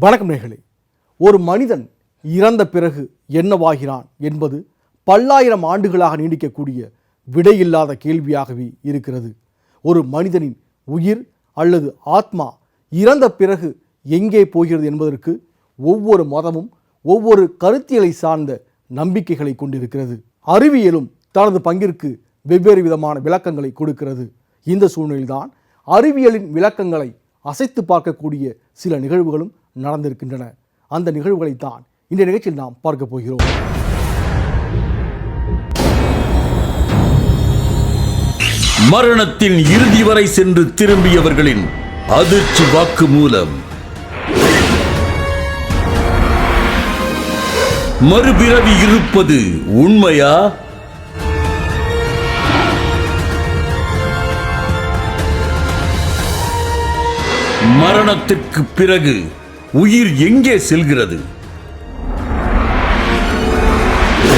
வணக்கம் நேர்களே. ஒரு மனிதன் இறந்த பிறகு என்னவாகிறான் என்பது பல்லாயிரம் ஆண்டுகளாக நீடிக்கக்கூடிய விடையில்லாத கேள்வியாகவே இருக்கிறது. ஒரு மனிதனின் உயிர் அல்லது ஆத்மா இறந்த பிறகு எங்கே போகிறது என்பதற்கு ஒவ்வொரு மதமும் ஒவ்வொரு கருத்தியலை சார்ந்த நம்பிக்கைகளை கொண்டிருக்கிறது. அறிவியலும் தனது பங்கிற்கு வெவ்வேறு விதமான விளக்கங்களை கொடுக்கிறது. இந்த சூழ்நிலையில்தான் அறிவியலின் விளக்கங்களை அசைத்து பார்க்கக்கூடிய சில நிகழ்வுகளும் நடந்திருக்கின்றன. அந்த நிகழ்வுகளைத்தான் இந்த நிகழ்ச்சியில் நாம் பார்க்க போகிறோம். மரணத்தின் இறுதி வரை சென்று திரும்பியவர்களின் அதிர்ச்சி வாக்கு மூலம் மறுபிறவி இருப்பது உண்மையா? மரணத்திற்கு பிறகு உயிர் எங்கே செல்கிறது?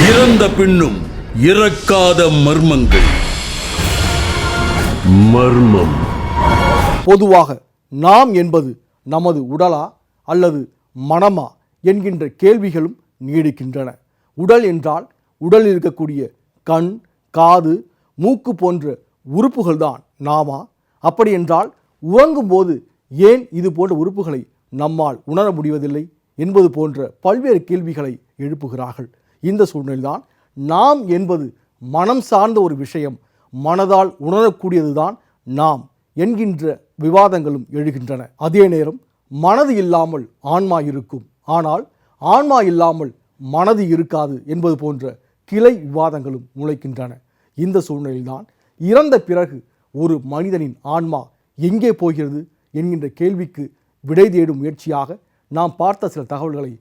இறந்த பின்னும் இறக்காத மர்மங்கள். மர்மம். பொதுவாக நாம் என்பது நமது உடலா அல்லது மனமா என்கின்ற கேள்விகளும் நீடிக்கின்றன. உடல் என்றால் உடலில் இருக்கக்கூடிய கண் காது மூக்கு போன்ற உறுப்புகள்தான் நாமா. அப்படியென்றால் உறங்கும் போது ஏன் இது போன்ற உறுப்புகளை நம்மால் உணர முடிவதில்லை என்பது போன்ற பல்வேறு கேள்விகளை எழுப்புகிறார்கள். இந்த சூழ்நிலைதான் நாம் என்பது மனம் சார்ந்த ஒரு விஷயம் மனதால் உணரக்கூடியதுதான் நாம் என்கின்ற விவாதங்களும் எழுகின்றன. அதே நேரம் மனது இல்லாமல் ஆன்மா இருக்கும். ஆனால் ஆன்மா இல்லாமல் மனது இருக்காது என்பது போன்ற கிளை விவாதங்களும் முளைக்கின்றன. இந்த சூழ்நிலையில்தான் இறந்த பிறகு ஒரு மனிதனின் ஆன்மா எங்கே போகிறது என்கின்ற கேள்விக்கு விடை தேடும் முயற்சியாக நாம் பார்த்த சில தகவல்களை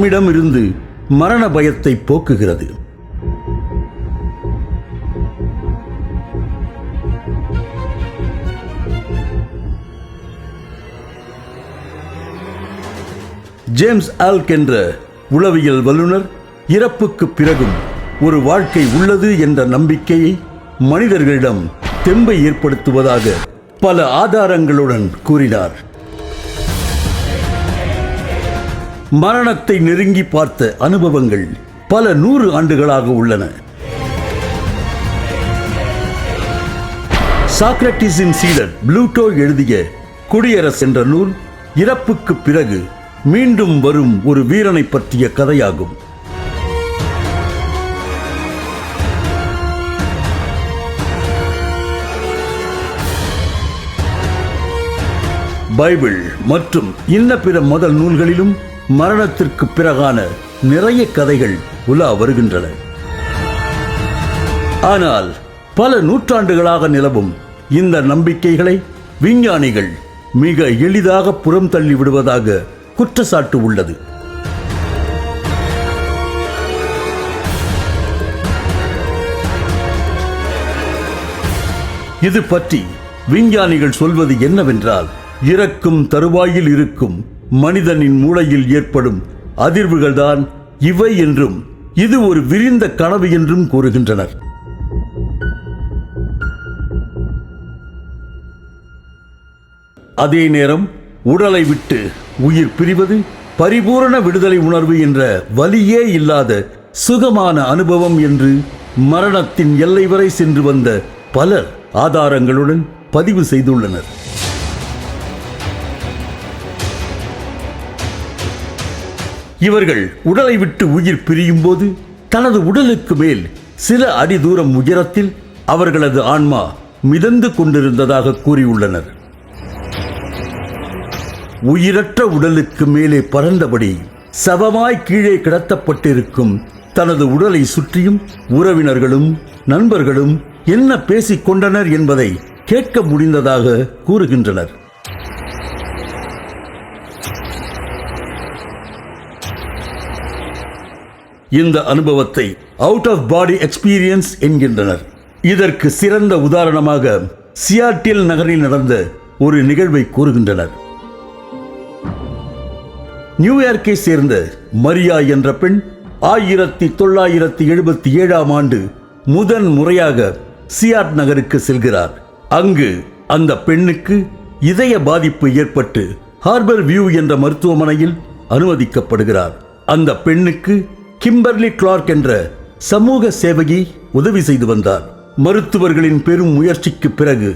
நம்மிடமிருந்து மரண பயத்தை போக்குகிறது. ஜேம்ஸ் ஆல்க் என்ற உளவியல் வல்லுனர் இறப்புக்கு பிறகும் ஒரு வாழ்க்கை உள்ளது என்ற நம்பிக்கையை மனிதர்களிடம் தெம்பை ஏற்படுத்துவதாக பல ஆதாரங்களுடன் கூறினார். மரணத்தை நெருங்கி பார்த்த அனுபவங்கள் பல நூறு ஆண்டுகளாக உள்ளன. சாக்ரட்டிஸின் சீடர் ப்ளூட்டோ எழுதிய குடியரசு என்ற நூல் இறப்புக்கு பிறகு மீண்டும் வரும் ஒரு வீரனை பற்றிய கதையாகும். பைபிள் மற்றும் இன்ன பிற முதல் நூல்களிலும் மரணத்திற்கு பிறகான நிறைய கதைகள் உலா வருகின்றன. ஆனால் பல நூற்றாண்டுகளாக நிலவும் இந்த நம்பிக்கைகளை விஞ்ஞானிகள் மிக எளிதாக புறம் தள்ளி விடுவதாக குற்றச்சாட்டு உள்ளது. இது பற்றி விஞ்ஞானிகள் சொல்வது என்னவென்றால் இறக்கும் தருவாயில் இருக்கும் மனிதனின் மூளையில் ஏற்படும் அதிர்வுகள்தான் இவை என்றும் இது ஒரு விரிந்த கனவு என்றும் கூறுகின்றனர். அதே நேரம் உடலை விட்டு உயிர் பிரிவது பரிபூரண விடுதலை உணர்வு என்ற வலியே இல்லாத சுகமான அனுபவம் என்று மரணத்தின் எல்லை வரை சென்று வந்த பலர் ஆதாரங்களுடன் பதிவு செய்துள்ளனர். இவர்கள் உடலை விட்டு உயிர் பிரியும் போது தனது உடலுக்கு மேல் சில அடி தூரம் உயரத்தில் அவர்களது ஆன்மா மிதந்து கொண்டிருந்ததாக கூறியுள்ளனர். உயிரற்ற உடலுக்கு மேலே பறந்தபடி சவமாய் கீழே கிடத்தப்பட்டிருக்கும் தனது உடலை சுற்றியும் உறவினர்களும் நண்பர்களும் என்ன பேசிக் கொண்டனர் என்பதை கேட்க முடிந்ததாக கூறுகின்றனர். இந்த அனுபவத்தை அவுட் ஆஃப் பாடி எக்ஸ்பீரியன்ஸ் என்கின்றனர். இதற்கு சிறந்த உதாரணமாக சியாட்டில் நகரில் நடந்த ஒரு நிகழ்வை கூறுகின்றனர். நியூயார்க்கை சேர்ந்த மரியா என்ற பெண் ஆயிரத்தி தொள்ளாயிரத்தி எழுபத்தி ஏழாம் ஆண்டு முதன் முறையாக சியாட் நகருக்கு செல்கிறார். அங்கு அந்த பெண்ணுக்கு இதய பாதிப்பு ஏற்பட்டு ஹார்பர் வியூ என்ற மருத்துவமனையில் அனுமதிக்கப்படுகிறார். அந்த பெண்ணுக்கு கிம்பர்லி கிளார்க் என்ற சமூக சேவகி உதவி செய்து வந்தார். மருத்துவர்களின் பெரும் முயற்சிக்கு பிறகு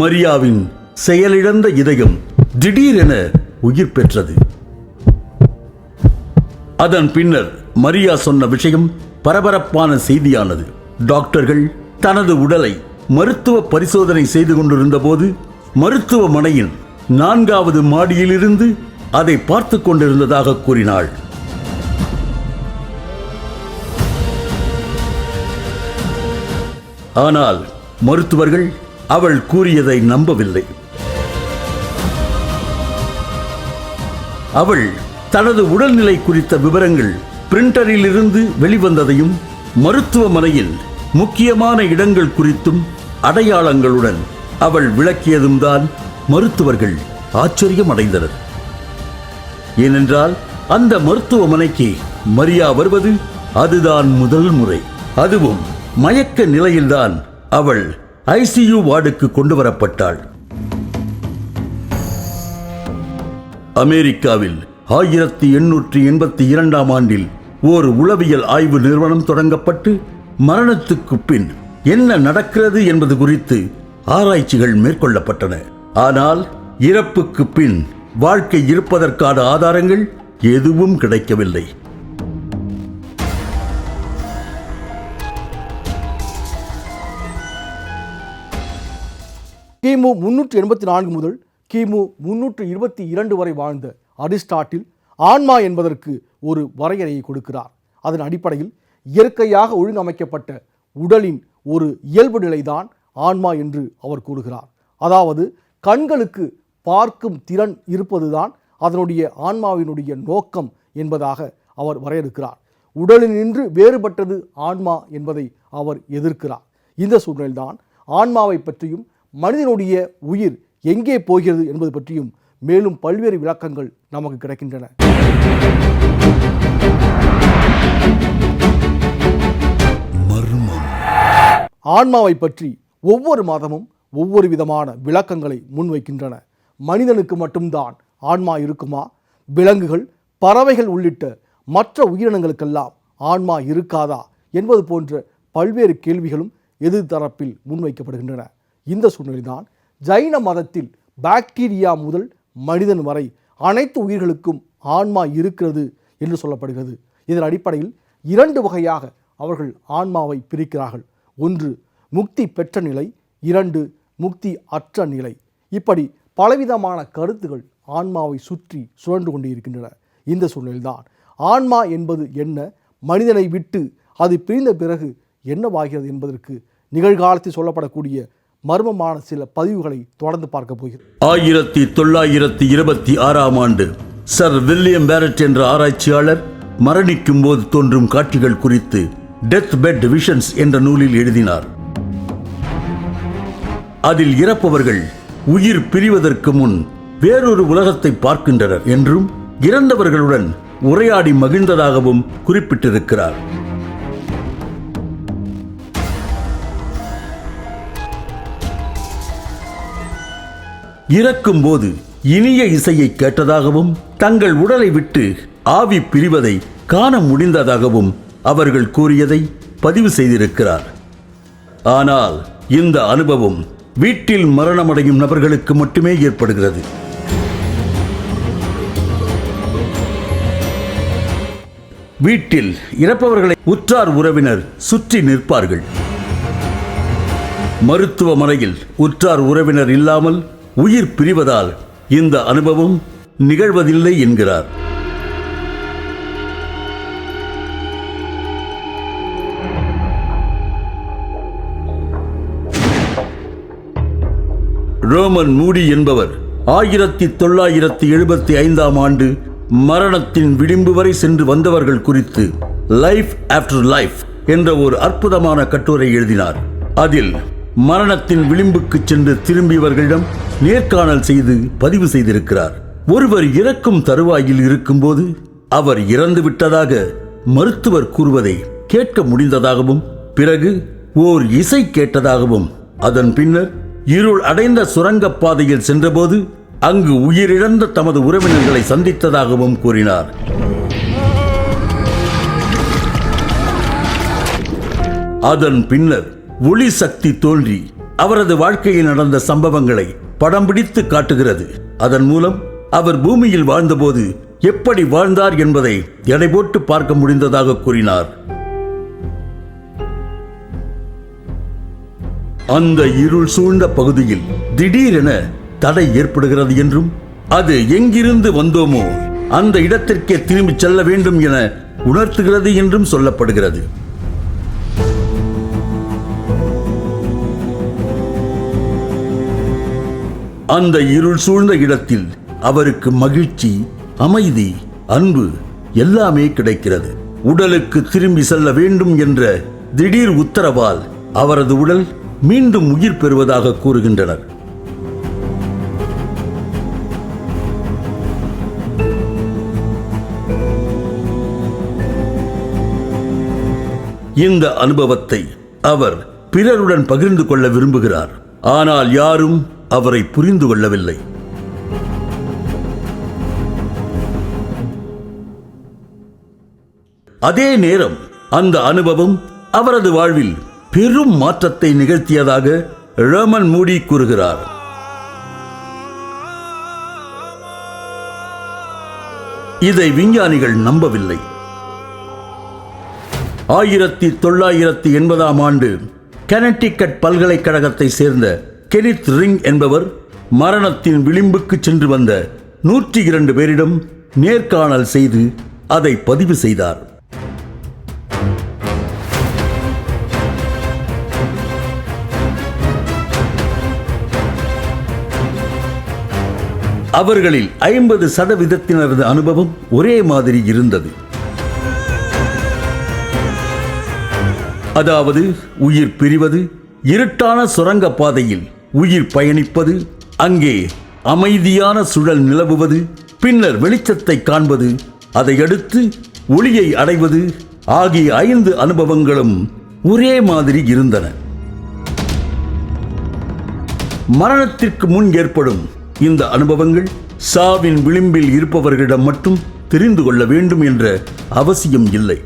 மரியாவின் செயலிழந்த இதயம் திடீரென உயிர் பெற்றது. அதன் பின்னர் மரியா சொன்ன விஷயம் பரபரப்பான செய்தியானது. டாக்டர்கள் தனது உடலை மருத்துவ பரிசோதனை செய்து கொண்டிருந்த போது மருத்துவமனையின் நான்காவது மாடியிலிருந்து அதை பார்த்து கொண்டிருந்ததாக கூறினாள். ஆனால் மருத்துவர்கள் அவள் கூறியதை நம்பவில்லை. அவள் தனது உடல்நிலை குறித்த விவரங்கள் பிரிண்டரில் இருந்து வெளிவந்ததையும் மருத்துவமனையில் முக்கியமான இடங்கள் குறித்தும் அடையாளங்களுடன் அவள் விளக்கியதும் தான் மருத்துவர்கள் ஆச்சரியம் அடைந்தனர் ஏனென்றால் அந்த மருத்துவமனைக்கு மரியா வருவது அதுதான் முதல் முறை. அதுவும் மயக்க நிலையில்தான் அவள் ஐசியூ வார்டுக்கு கொண்டு வரப்பட்டாள் அமெரிக்காவில் ஆயிரத்தி எண்ணூற்றி எண்பத்தி இரண்டாம் ஆண்டில் ஓர் உளவியல் ஆய்வு நிறுவனம் தொடங்கப்பட்டு மரணத்துக்கு பின் என்ன நடக்கிறது என்பது குறித்து ஆராய்ச்சிகள் மேற்கொள்ளப்பட்டன. ஆனால் இறப்புக்கு பின் வாழ்க்கை இருப்பதற்கான ஆதாரங்கள் எதுவும் கிடைக்கவில்லை. கிமு முன்னூற்று எண்பத்தி நான்கு முதல் கிமு முன்னூற்று இருபத்தி இரண்டு வரை வாழ்ந்த அரிஸ்டாட்டில் ஆன்மா என்பதற்கு ஒரு வரையறையை கொடுக்கிறார். அதன் அடிப்படையில் இயற்கையாக ஒழுங்கமைக்கப்பட்ட உடலின் ஒரு இயல்பு நிலைதான் ஆன்மா என்று அவர் கூறுகிறார். அதாவது கண்களுக்கு பார்க்கும் திறன் இருப்பதுதான் அதனுடைய ஆன்மாவினுடைய நோக்கம் என்பதாக அவர் வரையறுக்கிறார். உடலினின்று வேறுபட்டது ஆன்மா என்பதை அவர் எதிர்க்கிறார். இந்த சூழ்நிலையில்தான் ஆன்மாவை பற்றியும் மனிதனுடைய உயிர் எங்கே போகிறது என்பது பற்றியும் மேலும் பல்வேறு விளக்கங்கள் நமக்கு கிடைக்கின்றன. ஆன்மாவை பற்றி ஒவ்வொரு மாதமும் ஒவ்வொரு விதமான விளக்கங்களை முன்வைக்கின்றன. மனிதனுக்கு மட்டும்தான் ஆன்மா இருக்குமா? விலங்குகள் பறவைகள் உள்ளிட்ட மற்ற உயிரினங்களுக்கெல்லாம் ஆன்மா இருக்காதா என்பது போன்ற பல்வேறு கேள்விகளும் எதிர்த்தரப்பில் முன்வைக்கப்படுகின்றன. இந்த சூழ்நிலைதான் ஜைன மதத்தில் பாக்டீரியா முதல் மனிதன் வரை அனைத்து உயிர்களுக்கும் ஆன்மா இருக்கிறது என்று சொல்லப்படுகிறது. இதன் அடிப்படையில் இரண்டு வகையாக அவர்கள் ஆன்மாவை பிரிக்கிறார்கள். ஒன்று முக்தி பெற்ற நிலை இரண்டு முக்தி அற்ற நிலை. இப்படி பலவிதமான கருத்துகள் ஆன்மாவை சுற்றி சுழன்று கொண்டு இருக்கின்றன இந்த சூழ்நிலைதான் ஆன்மா என்பது என்ன மனிதனை விட்டு அது பிரிந்த பிறகு என்னவாகிறது என்பதற்கு நிகழ்காலத்தில் சொல்லப்படக்கூடிய மர்மமான சில பதிவுகளை தொடர்ந்து பார்க்க போகிறோம். ஆயிரத்தி தொள்ளாயிரத்தி இருபத்தி ஆறாம் ஆண்டு சர் வில்லியம் பேரட் என்ற ஆராய்ச்சியாளர் மரணிக்கும் போது தோன்றும் காட்சிகள் குறித்து டெத் பெட் விஷன்ஸ் என்ற நூலில் எழுதினார். அதில் இறப்பவர்கள் உயிர் பிரிவதற்கு முன் வேறொரு உலகத்தை பார்க்கின்றனர் என்றும் இறந்தவர்களுடன் உரையாடி மகிழ்ந்ததாகவும் குறிப்பிட்டிருக்கிறார். இறக்கும்போது இனிய இசையை கேட்டதாகவும் தங்கள் உடலை விட்டு ஆவி பிரிவதை காண முடிந்ததாகவும் அவர்கள் கூறியதை பதிவு செய்திருக்கிறார். ஆனால் இந்த அனுபவம் வீட்டில் மரணமடையும் நபர்களுக்கு மட்டுமே ஏற்படுகிறது. வீட்டில் இறப்பவர்களை உற்றார் உறவினர் சுற்றி நிற்பார்கள். மருத்துவமனையில் உற்றார் உறவினர் இல்லாமல் உயிர் பிரிவதால் இந்த அனுபவம் நிகழ்வதில்லை என்கிறார். ரோமன் மூடி என்பவர் ஆயிரத்தி தொள்ளாயிரத்தி எழுபத்தி ஐந்தாம் ஆண்டு மரணத்தின் விளிம்பு வரை சென்று வந்தவர்கள் குறித்து லைஃப் ஆஃப்டர் லைஃப் என்ற ஒரு அற்புதமான கட்டுரை எழுதினார். அதில் மரணத்தின் விளிம்புக்கு சென்று திரும்பியவர்களிடம் நேர்காணல் செய்து பதிவு செய்திருக்கிறார். ஒருவர் இறக்கும் தருவாயில் இருக்கும்போது அவர் இறந்து விட்டதாக மருத்துவர் கூறுவதை கேட்க முடிந்ததாகவும் பிறகு ஓர் இசை கேட்டதாகவும் அதன் பின்னர் இருள் அடைந்த சுரங்கப்பாதையில் சென்றபோது அங்கு உயிரிழந்த தமது உறவினர்களை சந்தித்ததாகவும் கூறினார். அதன் பின்னர் ஒளி சக்தி தோன்றி அவரது வாழ்க்கையில் நடந்த சம்பவங்களை படம் பிடித்து காட்டுகிறது. அதன் மூலம் அவர் பூமியில் வாழ்ந்தபோது எப்படி வாழ்ந்தார் என்பதை எடை போட்டு பார்க்க முடிந்ததாக கூறினார். அந்த இருள் சூழ்ந்த பகுதியில் திடீரென தடை ஏற்படுகிறது என்றும் அது எங்கிருந்து வந்தோமோ அந்த இடத்திற்கே திரும்பிச் செல்ல வேண்டும் என உணர்த்துகிறது என்றும் சொல்லப்படுகிறது. அந்த இருள் சூழ்ந்த இடத்தில் அவருக்கு மகிழ்ச்சி அமைதி அன்பு எல்லாமே கிடைக்கிறது. உடலுக்கு திரும்பி செல்ல வேண்டும் என்ற திடீர் உத்தரவால் அவரது உடல் மீண்டும் உயிர் பெறுவதாக கூறுகின்றனர். இந்த அனுபவத்தை அவர் பிறருடன் பகிர்ந்து கொள்ள விரும்புகிறார். ஆனால் யாரும் அவரை புரிந்து கொள்ளவில்லை. அதே நேரம் அந்த அனுபவம் அவரது வாழ்வில் பெரும் மாற்றத்தை நிகழ்த்தியதாக ரோமன் மூடி கூறுகிறார். இதை விஞ்ஞானிகள் நம்பவில்லை. ஆயிரத்தி தொள்ளாயிரத்தி எண்பதாம் ஆண்டு கனட்டிக்கட் பல்கலைக்கழகத்தை சேர்ந்த கெனித் ரிங் என்பவர் மரணத்தின் விளிம்புக்கு சென்று வந்த நூற்றி இரண்டு பேரிடம் நேர்காணல் செய்து அதை பதிவு செய்தார். அவர்களில் ஐம்பது சதவீதத்தினரது அனுபவம் ஒரே மாதிரி இருந்தது. அதாவது உயிர் பிரிவது இருட்டான சுரங்க பாதையில் உயிர் பயணிப்பது அங்கே அமைதியான சுழல் நிலவுவது பின்னர் வெளிச்சத்தை காண்பது அதையடுத்து ஒளியை அடைவது ஆகிய ஐந்து அனுபவங்களும் ஒரே மாதிரி இருந்தன. மரணத்திற்கு முன் ஏற்படும் இந்த அனுபவங்கள் சாவின் விளிம்பில் இருப்பவர்களிடம் மட்டும் தெரிந்து கொள்ள வேண்டும் என்ற அவசியம் இல்லை.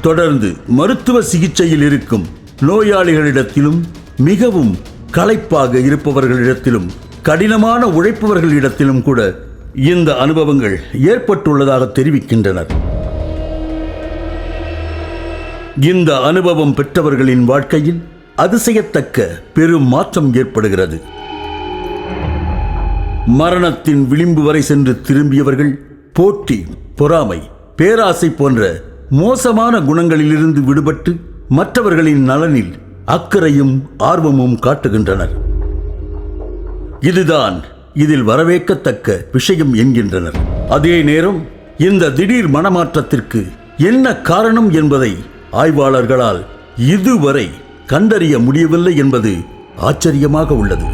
தொடர்ந்து மருத்துவ சிகிச்சையில் இருக்கும் நோயாளிகளிடத்திலும் மிகவும் களைப்பாக இருப்பவர்களிடத்திலும் கடினமான உழைப்பவர்களிடத்திலும் கூட இந்த அனுபவங்கள் ஏற்பட்டுள்ளதாக தெரிவிக்கின்றனர். இந்த அனுபவம் பெற்றவர்களின் வாழ்க்கையில் அதிசயத்தக்க பெரும் மாற்றம் ஏற்படுகிறது. மரணத்தின் விளிம்பு வரை சென்று திரும்பியவர்கள் போட்டி பொறாமை பேராசை போன்ற மோசமான குணங்களிலிருந்து விடுபட்டு மற்றவர்களின் நலனில் அக்கறையும் ஆர்வமும் காட்டுகின்றனர். இதுதான் இதில் வரவேற்கத்தக்க விஷயம் என்கின்றனர். அதே நேரம் இந்த திடீர் மனமாற்றத்திற்கு என்ன காரணம் என்பதை ஆய்வாளர்களால் இதுவரை கண்டறிய முடியவில்லை என்பது ஆச்சரியமாக உள்ளது.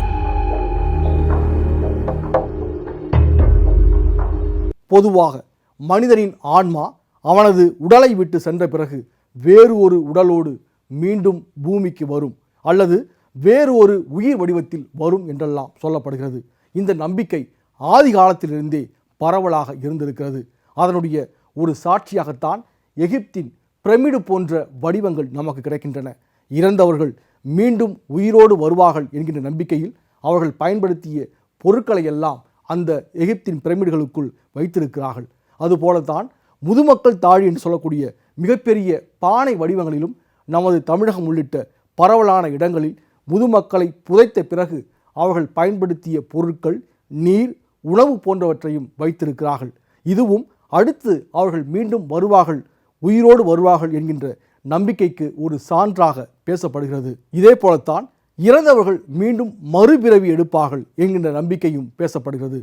பொதுவாக மனிதனின் ஆன்மா அவனது உடலை விட்டு சென்ற பிறகு வேறு ஒரு உடலோடு மீண்டும் பூமிக்கு வரும் அல்லது வேறு ஒரு உயிர் வடிவத்தில் வரும் என்றெல்லாம் சொல்லப்படுகிறது. இந்த நம்பிக்கை ஆதி காலத்திலிருந்தே பரவலாக இருந்திருக்கிறது. அதனுடைய ஒரு சாட்சியாகத்தான் எகிப்தின் பிரமிடு போன்ற வடிவங்கள் நமக்கு கிடைக்கின்றன. இறந்தவர்கள் மீண்டும் உயிரோடு வருவார்கள் என்கின்ற நம்பிக்கையில் அவர்கள் பயன்படுத்திய பொருட்களை எல்லாம் அந்த எகிப்தின் பிரமிடுகளுக்குள் வைத்திருக்கிறார்கள். அதுபோலத்தான் முதுமக்கள் தாழி என்று சொல்லக்கூடிய மிகப்பெரிய பானை வடிவங்களிலும் நமது தமிழகம் உள்ளிட்ட பரவலான இடங்களில் முதுமக்களை புதைத்த பிறகு அவர்கள் பயன்படுத்திய பொருட்கள் நீர் உணவு போன்றவற்றையும் வைத்திருக்கிறார்கள். இதுவும் அடுத்து அவர்கள் மீண்டும் வருவார்கள் உயிரோடு வருவார்கள் என்கின்ற நம்பிக்கைக்கு ஒரு சான்றாக பேசப்படுகிறது. இதே போலத்தான் இறந்தவர்கள் மீண்டும் மறுபிறவி எடுப்பார்கள் என்கின்ற நம்பிக்கையும் பேசப்படுகிறது.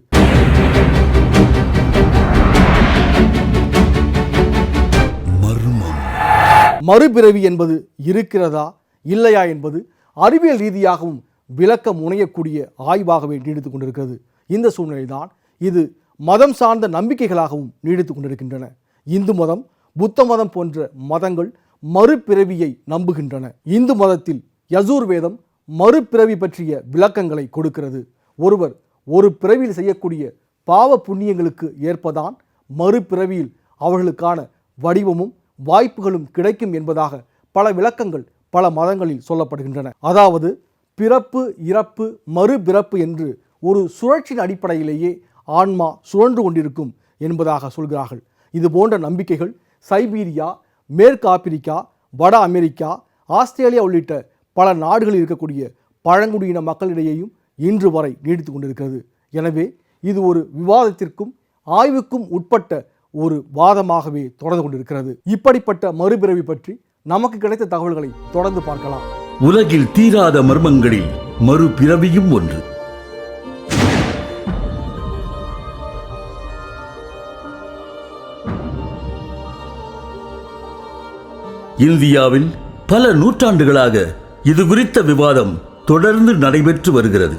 மறுபிறவி என்பது இருக்கிறதா இல்லையா என்பது அறிவியல் ரீதியாகவும் விளக்க முனையக்கூடிய ஆய்வாகவே நீடித்து கொண்டிருக்கிறது. இந்த சூழ்நிலைதான் இது மதம் சார்ந்த நம்பிக்கைகளாகவும் நீடித்து கொண்டிருக்கின்றன. இந்து மதம் புத்த மதம் போன்ற மதங்கள் மறுபிறவியை நம்புகின்றன. இந்து மதத்தில் யசூர் வேதம் மறுபிறவி பற்றிய விளக்கங்களை கொடுக்கிறது. ஒருவர் ஒரு பிறவியில் செய்யக்கூடிய பாவ புண்ணியங்களுக்கு ஏற்பதான் மறுபிறவியில் அவர்களுக்கான வடிவமும் வாய்ப்புகளும் கிடைக்கும் என்பதாக பல விளக்கங்கள் பல மதங்களில் சொல்லப்படுகின்றன. அதாவது பிறப்பு இறப்பு மறுபிறப்பு என்று ஒரு சுழற்சியின் அடிப்படையிலேயே ஆன்மா சுழன்று கொண்டிருக்கும் என்பதாக சொல்கிறார்கள். இது போன்ற நம்பிக்கைகள் சைபீரியா மேற்கு ஆப்பிரிக்கா வட அமெரிக்கா ஆஸ்திரேலியா உள்ளிட்ட பல நாடுகளில் இருக்கக்கூடிய பழங்குடியின மக்களிடையேயும் இன்று வரை நீடித்து கொண்டிருக்கிறது. எனவே இது ஒரு விவாதத்திற்கும் ஆய்வுக்கும் உட்பட்ட ஒரு வாதமாகவே தொடர்ந்து கொண்டிருக்கிறது. இப்படிப்பட்ட மறுபிறவி பற்றி நமக்கு கிடைத்த தகவல்களை தொடர்ந்து பார்க்கலாம். உலகில் தீராத மர்மங்களில் மறுபிறவியும் ஒன்று. இந்தியாவில் பல நூற்றாண்டுகளாக இது குறித்த விவாதம் தொடர்ந்து நடைபெற்று வருகிறது.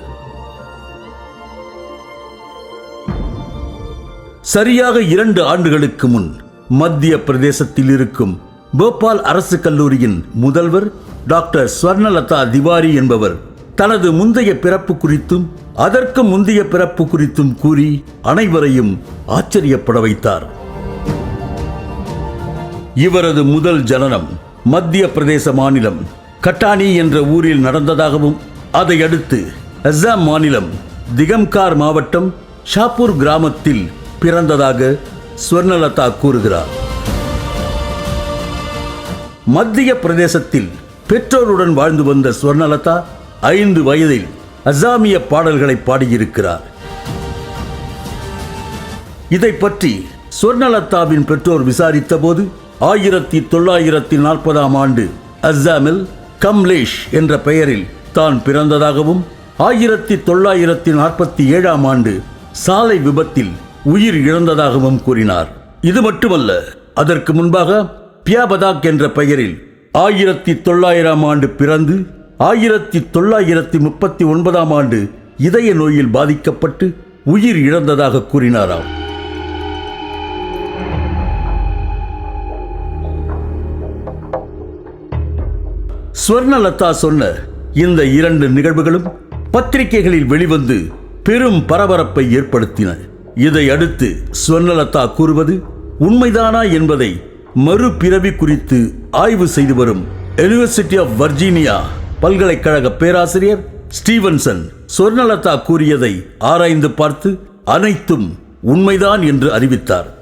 சரியாக இரண்டு ஆண்டுகளுக்கு முன் மத்திய பிரதேசத்தில் இருக்கும் போபால் அரசு கல்லூரியின் முதல்வர் டாக்டர் ஸ்வர்ணலதா திவாரி என்பவர் தனது முந்தைய பிறப்பு குறித்தும் அதற்கு முந்தைய பிறப்பு குறித்தும் கூறி அனைவரையும் ஆச்சரியப்பட வைத்தார். இவரது முதல் ஜனனம் மத்திய பிரதேச மாநிலம் கட்டானி என்ற ஊரில் நடந்ததாகவும் அதையடுத்து அஸ்ஸாம் மாநிலம் திகம்கார் மாவட்டம் ஷாப்பூர் கிராமத்தில் பிறந்ததாக ஸ்வர்ணலதா கூறுகிறார். மத்திய பிரதேசத்தில் பெற்றோருடன் வாழ்ந்து வந்த ஸ்வர்ணலதா ஐந்து வயதில் அசாமிய பாடல்களை பாடியிருக்கிறார். இதை பற்றி ஸ்வர்ணலதாவின் பெற்றோர் விசாரித்தபோது ஆயிரத்தி தொள்ளாயிரத்தி நாற்பதாம் ஆண்டு அஸ்ஸாமில் கம்லேஷ் என்ற பெயரில் தான் பிறந்ததாகவும் ஆயிரத்தி தொள்ளாயிரத்தி நாற்பத்தி ஏழாம் ஆண்டு சாலை விபத்தில் உயிர் இழந்ததாகவும் கூறினார். இது மட்டுமல்ல அதற்கு முன்பாக பியாபதாக் என்ற பெயரில் ஆயிரத்தி தொள்ளாயிரம் ஆண்டு பிறந்து ஆயிரத்தி தொள்ளாயிரத்தி முப்பத்தி ஒன்பதாம் ஆண்டு இதய நோயில் பாதிக்கப்பட்டு உயிர் இழந்ததாக கூறினாராம். ஸ்வர்ணலதா சொன்ன இந்த இரண்டு நிகழ்வுகளும் பத்திரிகைகளில் வெளிவந்து பெரும் பரபரப்பை ஏற்படுத்தின. இதையடுத்து ஸ்வர்ணலதா கூறுவது உண்மைதானா என்பதை மறுபிறவி குறித்து ஆய்வு செய்து வரும் யுனிவர்சிட்டி ஆஃப் வர்ஜீனியா பல்கலைக்கழக பேராசிரியர் ஸ்டீவன்சன் ஸ்வர்ணலதா கூறியதை ஆராய்ந்து பார்த்து அனைத்தும் உண்மைதான் என்று அறிவித்தார்.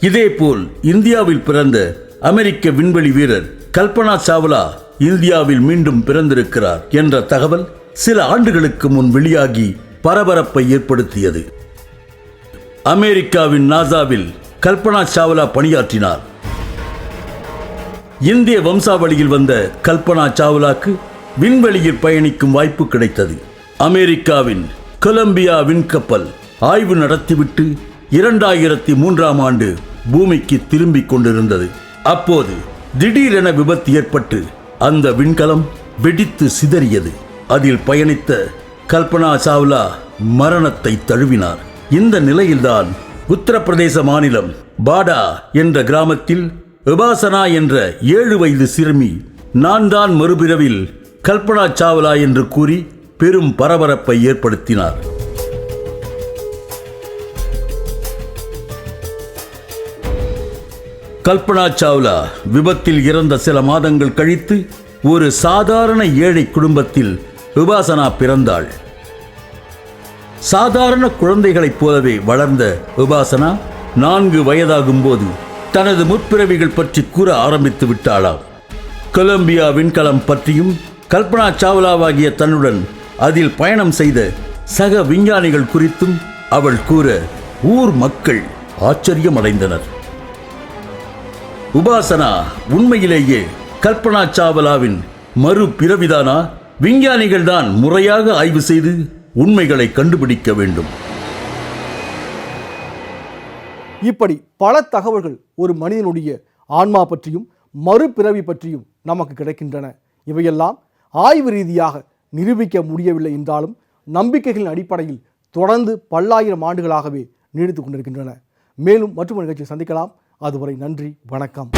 இதேபோல் இந்தியாவில் பிறந்த அமெரிக்க விண்வெளி வீரர் கல்பனா சாவ்லா இந்தியாவில் மீண்டும் பிறந்திருக்கிறார் என்ற தகவல் சில ஆண்டுகளுக்கு முன் வெளியாகி பரபரப்பை ஏற்படுத்தியது. அமெரிக்காவின் நாசாவில் கல்பனா சாவ்லா பணியாற்றினார். இந்திய வம்சாவளியில் வந்த கல்பனா சாவ்லாக்கு விண்வெளியில் பயணிக்கும் வாய்ப்பு கிடைத்தது. அமெரிக்காவின் கொலம்பியா விண்கப்பல் ஆய்வு நடத்திவிட்டு இரண்டாயிரத்தி மூன்றாம் ஆண்டு பூமிக்கு திரும்பிக் கொண்டிருந்தது. அப்போது திடீரென விபத்து ஏற்பட்டு அந்த விண்கலம் வெடித்து சிதறியது. அதில் பயணித்த கல்பனா சாவ்லா மரணத்தை தழுவினார். இந்த நிலையில்தான் உத்தரப்பிரதேச மாநிலம் பாடா என்ற கிராமத்தில் உபாசனா என்ற ஏழு வயது சிறுமி நான் தான் மறுபிறவில் கல்பனா சாவ்லா என்று கூறி பெரும் பரபரப்பை ஏற்படுத்தினார். கல்பனா சாவ்லா விபத்தில் இறந்த சில மாதங்கள் கழித்து ஒரு சாதாரண ஏழை குடும்பத்தில் உபாசனா பிறந்தாள். சாதாரண குழந்தைகளைப் போலவே வளர்ந்த உபாசனா நான்கு வயதாகும்போது தனது முற்பிறவிகள் பற்றி கூற ஆரம்பித்து விட்டாளாம். கொலம்பியா விண்கலம் பற்றியும் கல்பனா சாவ்லாவாகிய தன்னுடன் அதில் பயணம் செய்த சக விஞ்ஞானிகள் குறித்தும் அவள் கூற ஊர் மக்கள் ஆச்சரியமடைந்தனர். உபாசனா உண்மையிலேயே கல்பனா சாவலாவின் மறு பிறவிதானா விஞ்ஞானிகள் தான் முறையாக ஆய்வு செய்து உண்மைகளை கண்டுபிடிக்க வேண்டும். இப்படி பல தகவல்கள் ஒரு மனிதனுடைய ஆன்மா பற்றியும் மறுபிறவி பற்றியும் நமக்கு கிடைக்கின்றன. இவையெல்லாம் ஆய்வு ரீதியாக நிரூபிக்க முடியவில்லை என்றாலும் நம்பிக்கைகளின் அடிப்படையில் தொடர்ந்து பல்லாயிரம் ஆண்டுகளாகவே நீடித்துக் கொண்டிருக்கின்றன. மேலும் மற்றொரு நிகழ்ச்சியை சந்திக்கலாம். அதுவரை நன்றி வணக்கம்.